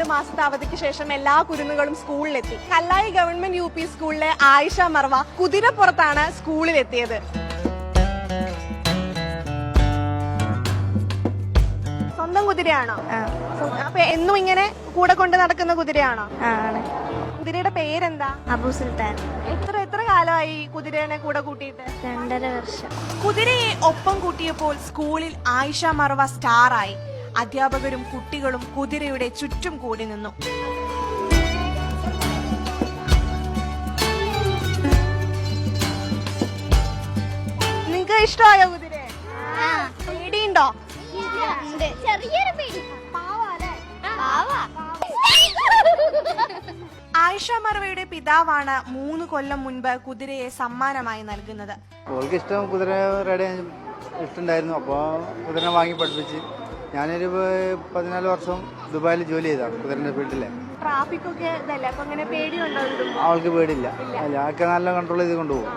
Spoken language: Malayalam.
രണ്ട് മാസത്തെ അവധിക്ക് ശേഷം എല്ലാ കുരുന്നുകളും സ്കൂളിലെത്തി. കല്ലായി ഗവൺമെന്റ് യു പി സ്കൂളിലെ ആയിഷ മർവ കുതിരപ്പുറത്താണ് സ്കൂളിലെത്തിയത്. സ്വന്തം കുതിരയാണോ? അപ്പൊ എന്നും ഇങ്ങനെ കൂടെ കൊണ്ട് നടക്കുന്ന കുതിരയാണോ? കുതിരയുടെ പേരെന്താ? അബു സുൽത്താൻ. എത്ര എത്ര കാലമായി കുതിരേനെ കൂടെ കൂട്ടിയിട്ട്? രണ്ടര വർഷം. കുതിരയെ ഒപ്പം കൂട്ടിയപ്പോൾ സ്കൂളിൽ ആയിഷ മറവ സ്റ്റാറായി. അധ്യാപകരും കുട്ടികളും കുതിരയുടെ ചുറ്റും കൂടി നിന്നു. നിങ്ങൾക്ക് ഇഷ്ടമായോ കുതിരയെ? പേടിയുണ്ടോ? ചെറിയൊരു പേടി. ആയിഷ മറവയുടെ പിതാവാണ് മൂന്ന് കൊല്ലം മുൻപ് കുതിരയെ സമ്മാനമായി നൽകുന്നത്. ഓൾക്ക് ഇഷ്ടം കുതിര റൈഡ് ഇഷ്ടമുണ്ടായിരുന്നു. അപ്പോൾ കുതിരനെ വാങ്ങി പഠിപ്പിച്ച് ഞാനൊരു പതിനാല് വർഷം ദുബായിൽ ജോലി ചെയ്താണ് കുതിരന്റെ ഫീൽഡിലെ. ട്രാഫിക് ഒക്കെ ഇതല്ലേ? അപ്പൊ അങ്ങനെ പേടിയുണ്ടോ അവൾക്ക് പേടിയില്ല. അല്ല അതൊക്കെ നല്ല കൺട്രോൾ ചെയ്ത് കൊണ്ടുപോകും.